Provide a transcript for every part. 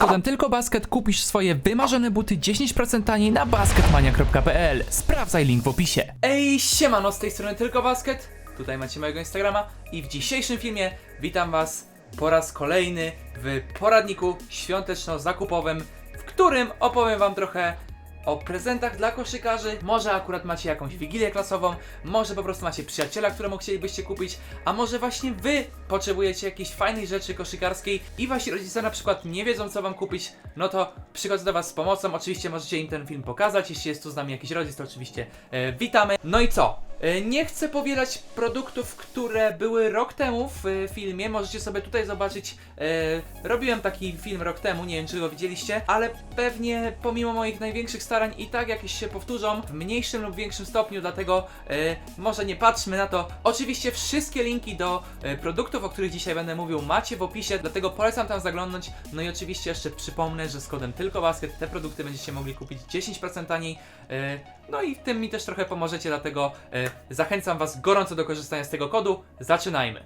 kodem tylko basket kupisz swoje wymarzone buty 10% taniej na basketmania.pl. Sprawdzaj link w opisie. Ej, siemano, z tej strony tylko basket. Tutaj macie mojego Instagrama i w dzisiejszym filmie witam was po raz kolejny w poradniku świąteczno-zakupowym, w którym opowiem wam trochę o prezentach dla koszykarzy. Może akurat macie jakąś wigilię klasową, może po prostu macie przyjaciela, któremu chcielibyście kupić, a może właśnie wy potrzebujecie jakiejś fajnej rzeczy koszykarskiej i wasi rodzice na przykład nie wiedzą co wam kupić, no to przychodzę do was z pomocą. Oczywiście możecie im ten film pokazać, jeśli jest tu z nami jakiś rodzic, to oczywiście e, witamy. No i co? E, Nie chcę powielać produktów, które były rok temu w e, filmie. Możecie sobie tutaj zobaczyć. E, robiłem taki film rok temu, nie wiem czy go widzieliście, ale pewnie pomimo moich największych starań i tak jakieś się powtórzą w mniejszym lub większym stopniu, dlatego może nie patrzmy na to. Oczywiście wszystkie linki do produktów, o których dzisiaj będę mówił, macie w opisie, dlatego polecam tam zaglądnąć. No i oczywiście jeszcze przypomnę, że z kodem tylko basket te produkty będziecie mogli kupić 10% taniej. No i w tym mi też trochę pomożecie, dlatego e, zachęcam Was gorąco do korzystania z tego kodu. Zaczynajmy!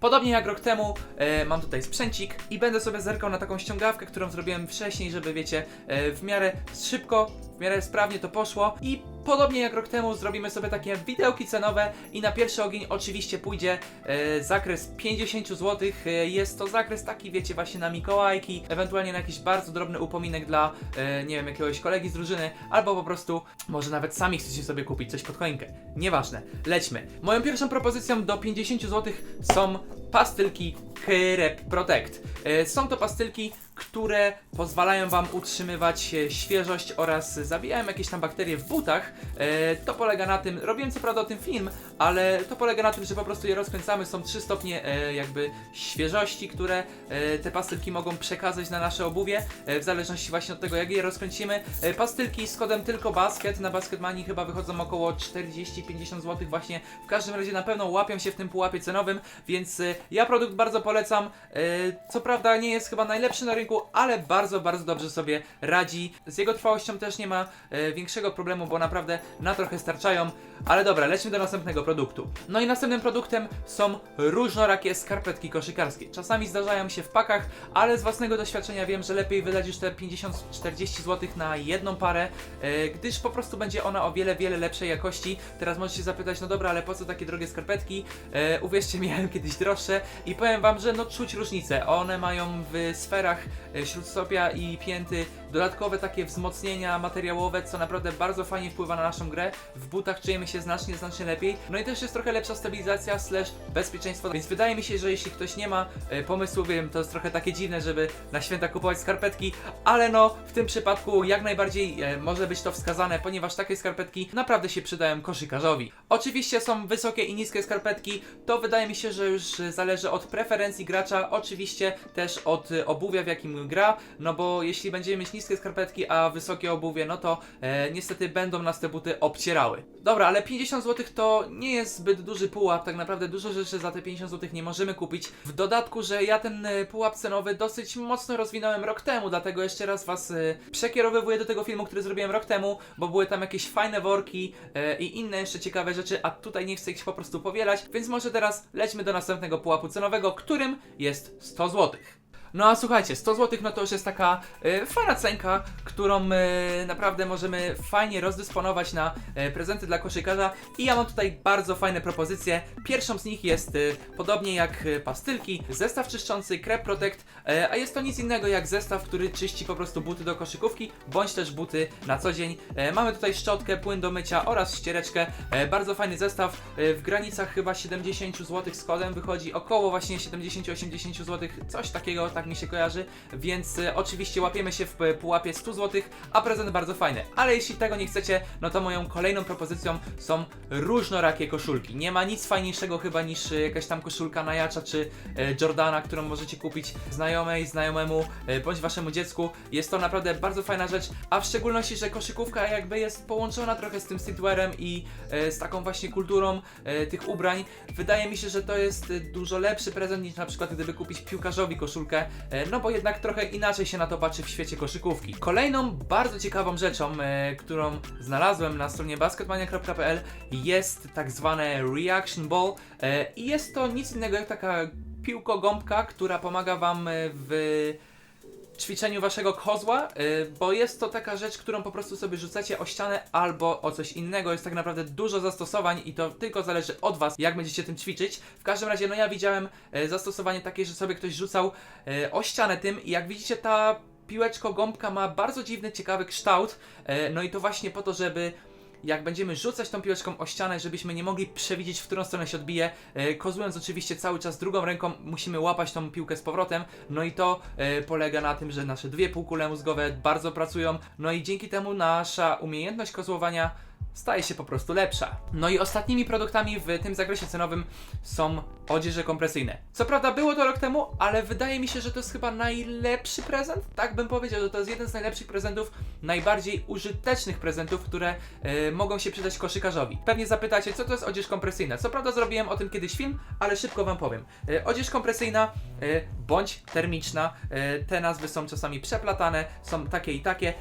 Podobnie jak rok temu, e, mam tutaj sprzęcik i będę sobie zerkał na taką ściągawkę, którą zrobiłem wcześniej, żeby wiecie, e, w miarę szybko, w miarę sprawnie to poszło i podobnie jak rok temu zrobimy sobie takie widełki cenowe i na pierwszy ogień oczywiście pójdzie e, zakres 50 zł. E, jest to zakres taki, wiecie, właśnie na Mikołajki, ewentualnie na jakiś bardzo drobny upominek dla, e, nie wiem, jakiegoś kolegi z drużyny, albo po prostu może nawet sami chcecie sobie kupić coś pod choinkę. Nieważne, lećmy. Moją pierwszą propozycją do 50 zł są pastylki Krep Protect. E, Są to pastylki, które pozwalają Wam utrzymywać e, świeżość oraz zabijają jakieś tam bakterie w butach. E, To polega na tym, robiłem co prawda o tym film, ale to polega na tym, że po prostu je rozkręcamy, są trzy stopnie e, jakby świeżości, które te pastylki mogą przekazać na nasze obuwie, w zależności właśnie od tego jak je rozkręcimy. Pastylki z kodem tylko basket, na Basketmanii chyba wychodzą około 40-50 zł właśnie, w każdym razie na pewno łapią się w tym pułapie cenowym, więc ja produkt bardzo polecam. Co prawda nie jest chyba najlepszy na rynku, ale bardzo, bardzo dobrze sobie radzi. Z jego trwałością też nie ma e, większego problemu, bo naprawdę na trochę starczają. Ale dobra, lećmy do następnego produktu. No i następnym produktem są różnorakie skarpetki koszykarskie. Czasami zdarzają się w pakach, ale z własnego doświadczenia wiem, że lepiej wydać już te 50-40 zł na jedną parę, e, gdyż po prostu będzie ona o wiele, wiele lepszej jakości. Teraz możecie się zapytać, no dobra, ale po co takie drogie skarpetki? E, uwierzcie, miałem kiedyś droższe i powiem wam, że no czuć różnicę. One mają w sferach śródstopia i pięty dodatkowe takie wzmocnienia materiałowe, co naprawdę bardzo fajnie wpływa na naszą grę. W butach czujemy się znacznie, znacznie lepiej. No i też jest trochę lepsza stabilizacja slash bezpieczeństwo, więc wydaje mi się, że jeśli ktoś nie ma e, pomysłu, wiem, to jest trochę takie dziwne, żeby na święta kupować skarpetki, ale no, w tym przypadku jak najbardziej e, może być to wskazane, ponieważ takie skarpetki naprawdę się przydają koszykarzowi. Oczywiście są wysokie i niskie skarpetki, to wydaje mi się, że już e, zależy od preferencji gracza, oczywiście też od e, obuwia, w jakim gra, no bo jeśli będziemy mieć niskie skarpetki, a wysokie obuwie, no to e, niestety będą nas te buty obcierały. Dobra, ale 50 zł to nie jest zbyt duży pułap, tak naprawdę dużo rzeczy za te 50 zł nie możemy kupić. W dodatku, że ja ten e, pułap cenowy dosyć mocno rozwinąłem rok temu, dlatego jeszcze raz was e, przekierowywuję do tego filmu, który zrobiłem rok temu, bo były tam jakieś fajne worki e, i inne jeszcze ciekawe rzeczy, a tutaj nie chcę ich po prostu powielać, więc może teraz lećmy do następnego pułapu cenowego, którym jest 100 zł. No a słuchajcie, 100 zł no to już jest taka e, fajna cenka, którą e, naprawdę możemy fajnie rozdysponować na e, prezenty dla koszykarza i ja mam tutaj bardzo fajne propozycje. Pierwszą z nich jest e, podobnie jak e, pastylki, zestaw czyszczący Crep Protect, e, a jest to nic innego jak zestaw, który czyści po prostu buty do koszykówki, bądź też buty na co dzień. E, mamy tutaj szczotkę, płyn do mycia oraz ściereczkę. E, bardzo fajny zestaw, e, w granicach chyba 70 zł z kodem wychodzi około właśnie 70-80 zł, coś takiego, tak mi się kojarzy, więc e, oczywiście łapiemy się w pułapie 100 zł, a prezent bardzo fajny. Ale jeśli tego nie chcecie, no to moją kolejną propozycją są różnorakie koszulki. Nie ma nic fajniejszego chyba niż e, jakaś tam koszulka Najacza czy e, Jordana, którą możecie kupić znajomej, znajomemu bądź waszemu dziecku. Jest to naprawdę bardzo fajna rzecz, a w szczególności, że koszykówka jakby jest połączona trochę z tym streetwearem i z taką właśnie kulturą tych ubrań. Wydaje mi się, że to jest dużo lepszy prezent niż na przykład gdyby kupić piłkarzowi koszulkę, no bo jednak trochę inaczej się na to patrzy w świecie koszykówki. Kolejną bardzo ciekawą rzeczą, e, którą znalazłem na stronie basketmania.pl jest tak zwane reaction ball e, i jest to nic innego jak taka piłko-gąbka, która pomaga Wam e, w ćwiczeniu waszego kozła, y, bo jest to taka rzecz, którą po prostu sobie rzucacie o ścianę albo o coś innego. Jest tak naprawdę dużo zastosowań i to tylko zależy od was, jak będziecie tym ćwiczyć. W każdym razie, no ja widziałem e, zastosowanie takie, że sobie ktoś rzucał e, o ścianę tym i jak widzicie ta piłeczko gąbka ma bardzo dziwny, ciekawy kształt. No i to właśnie po to, żeby jak będziemy rzucać tą piłeczką o ścianę, żebyśmy nie mogli przewidzieć, w którą stronę się odbije. E, kozłując oczywiście cały czas drugą ręką, musimy łapać tą piłkę z powrotem. No i to e, polega na tym, że nasze dwie półkule mózgowe bardzo pracują. No i dzięki temu nasza umiejętność kozłowania staje się po prostu lepsza. No i ostatnimi produktami w tym zakresie cenowym są odzieże kompresyjne. Co prawda było to rok temu, ale wydaje mi się, że to jest chyba najlepszy prezent. Tak bym powiedział, że to jest jeden z najlepszych prezentów, najbardziej użytecznych prezentów, które e, mogą się przydać koszykarzowi. Pewnie zapytacie, co to jest odzież kompresyjna. Co prawda zrobiłem o tym kiedyś film, ale szybko wam powiem. E, odzież kompresyjna e, bądź termiczna, e, te nazwy są czasami przeplatane, są takie i takie, e,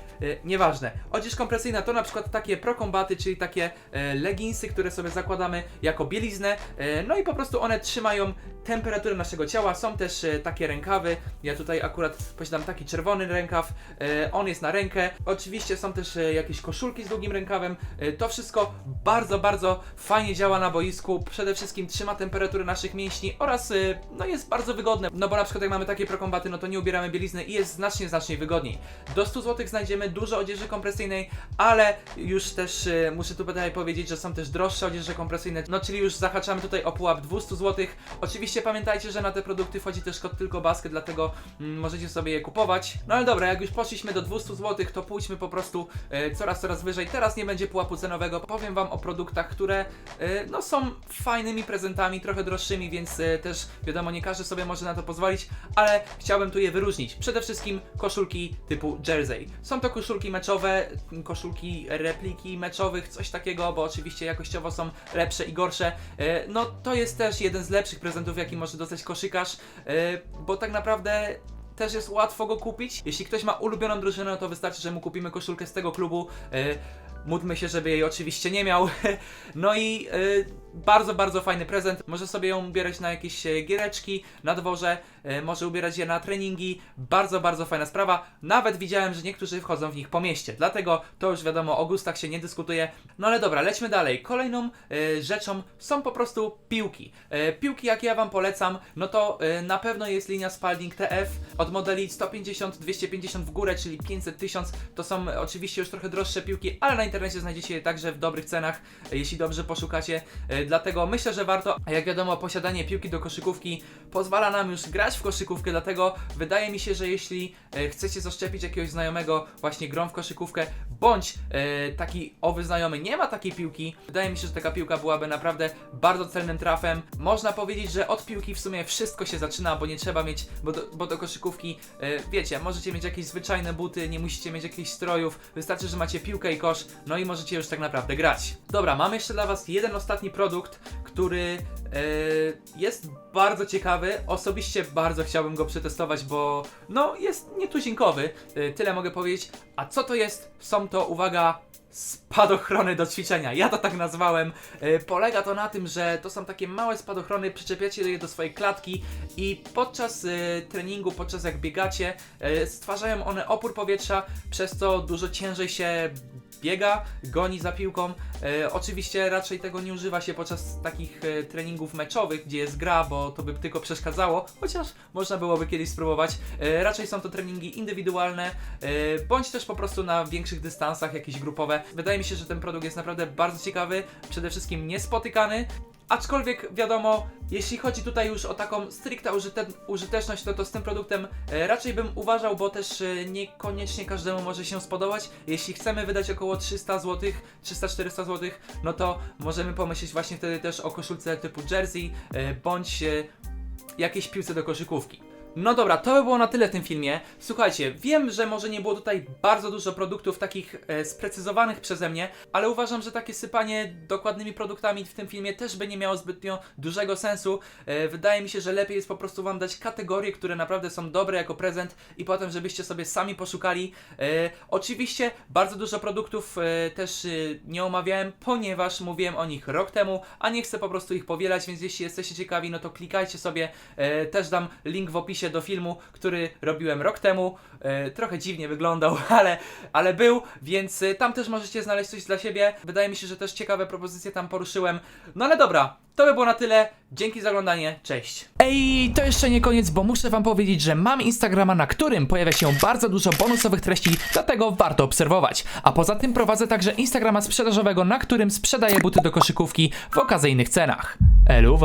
nieważne. Odzież kompresyjna to na przykład takie prokombaty, czyli takie e, leginsy, które sobie zakładamy jako bieliznę, e, no i po prostu one trzymają temperaturę naszego ciała. Są też e, takie rękawy, ja tutaj akurat posiadam taki czerwony rękaw, e, on jest na rękę. Oczywiście są też e, jakieś koszulki z długim rękawem. E, to wszystko bardzo, bardzo fajnie działa na boisku. Przede wszystkim trzyma temperaturę naszych mięśni oraz e, no jest bardzo wygodne, no bo na przykład jak mamy takie prokombaty, no to nie ubieramy bielizny i jest znacznie, znacznie wygodniej. Do 100 zł znajdziemy dużo odzieży kompresyjnej, ale już też e, muszę tu tutaj powiedzieć, że są też droższe odzieże kompresyjne, no czyli już zahaczamy tutaj o pułap 200 zł. Oczywiście pamiętajcie, że na te produkty wchodzi też kod tylko basket, dlatego mm, możecie sobie je kupować. No ale dobra, jak już poszliśmy do 200 zł, to pójdźmy po prostu e, coraz, coraz wyżej. Teraz nie będzie pułapu cenowego. Powiem Wam o produktach, które e, no są fajnymi prezentami, trochę droższymi, więc e, też wiadomo, nie każdy sobie może na to pozwolić, ale chciałbym tu je wyróżnić. Przede wszystkim koszulki typu jersey. Są to koszulki meczowe, koszulki repliki meczowych, coś takiego, bo oczywiście jakościowo są lepsze i gorsze. E, No to jest też jeden z lepszych prezentów, jaki może dostać koszykarz, e, bo tak naprawdę też jest łatwo go kupić. Jeśli ktoś ma ulubioną drużynę, to wystarczy, że mu kupimy koszulkę z tego klubu. Módlmy się, żeby jej oczywiście nie miał. No i e, bardzo, bardzo fajny prezent. Może sobie ją ubierać na jakieś e, giereczki na dworze, e, może ubierać je na treningi. Bardzo, bardzo fajna sprawa. Nawet widziałem, że niektórzy wchodzą w nich po mieście. Dlatego to już wiadomo, o gustach się nie dyskutuje. No ale dobra, lećmy dalej. Kolejną e, rzeczą są po prostu piłki. E, piłki, jak ja Wam polecam, no to e, na pewno jest linia Spalding TF od modeli 150, 250 w górę, czyli 500, 1000. To są oczywiście już trochę droższe piłki, ale na internecie znajdziecie je także w dobrych cenach, jeśli dobrze poszukacie. E, Dlatego myślę, że warto. Jak wiadomo, posiadanie piłki do koszykówki pozwala nam już grać w koszykówkę, dlatego wydaje mi się, że jeśli e, chcecie zaszczepić jakiegoś znajomego właśnie grą w koszykówkę, bądź e, taki owy znajomy nie ma takiej piłki, wydaje mi się, że taka piłka byłaby naprawdę bardzo celnym trafem. Można powiedzieć, że od piłki w sumie wszystko się zaczyna, bo nie trzeba mieć, bo do, bo do koszykówki, wiecie, możecie mieć jakieś zwyczajne buty, nie musicie mieć jakichś strojów, wystarczy, że macie piłkę i kosz, no i możecie już tak naprawdę grać. Dobra, mam jeszcze dla Was jeden ostatni produkt, który e, jest bardzo ciekawy. Osobiście bardzo chciałbym go przetestować, bo no jest nietuzinkowy, e, tyle mogę powiedzieć. A co to jest? Są to, uwaga, spadochrony do ćwiczenia. Ja to tak nazwałem. E, polega to na tym, że to są takie małe spadochrony, przyczepiacie je do swojej klatki i podczas e, treningu, podczas jak biegacie, stwarzają one opór powietrza, przez co dużo ciężej się biega, goni za piłką. Oczywiście raczej tego nie używa się podczas takich treningów meczowych, gdzie jest gra, bo to by tylko przeszkadzało, chociaż można byłoby kiedyś spróbować. E, raczej są to treningi indywidualne, e, bądź też po prostu na większych dystansach, jakieś grupowe. Wydaje mi się, że ten produkt jest naprawdę bardzo ciekawy, przede wszystkim niespotykany. Aczkolwiek wiadomo, jeśli chodzi tutaj już o taką stricte użyte, użyteczność, to to z tym produktem e, raczej bym uważał, bo też e, niekoniecznie każdemu może się spodobać. Jeśli chcemy wydać około 300 zł, 300-400 zł, no to możemy pomyśleć właśnie wtedy też o koszulce typu jersey, e, bądź jakiejś piłce do koszykówki. No dobra, to by było na tyle w tym filmie. Słuchajcie, wiem, że może nie było tutaj bardzo dużo produktów takich e, sprecyzowanych przeze mnie, ale uważam, że takie sypanie dokładnymi produktami w tym filmie też by nie miało zbytnio dużego sensu. E, wydaje mi się, że lepiej jest po prostu wam dać kategorie, które naprawdę są dobre jako prezent i potem, żebyście sobie sami poszukali. E, oczywiście bardzo dużo produktów e, też e, nie omawiałem, ponieważ mówiłem o nich rok temu, a nie chcę po prostu ich powielać, więc jeśli jesteście ciekawi, no to klikajcie sobie. E, też dam link w opisie do filmu, który robiłem rok temu. E, trochę dziwnie wyglądał, ale, ale był, więc e, tam też możecie znaleźć coś dla siebie. Wydaje mi się, że też ciekawe propozycje tam poruszyłem. No ale dobra, to by było na tyle. Dzięki za oglądanie, cześć. Ej, to jeszcze nie koniec, bo muszę wam powiedzieć, że mam Instagrama, na którym pojawia się bardzo dużo bonusowych treści, dlatego warto obserwować. A poza tym prowadzę także Instagrama sprzedażowego, na którym sprzedaję buty do koszykówki w okazyjnych cenach. Eluwa.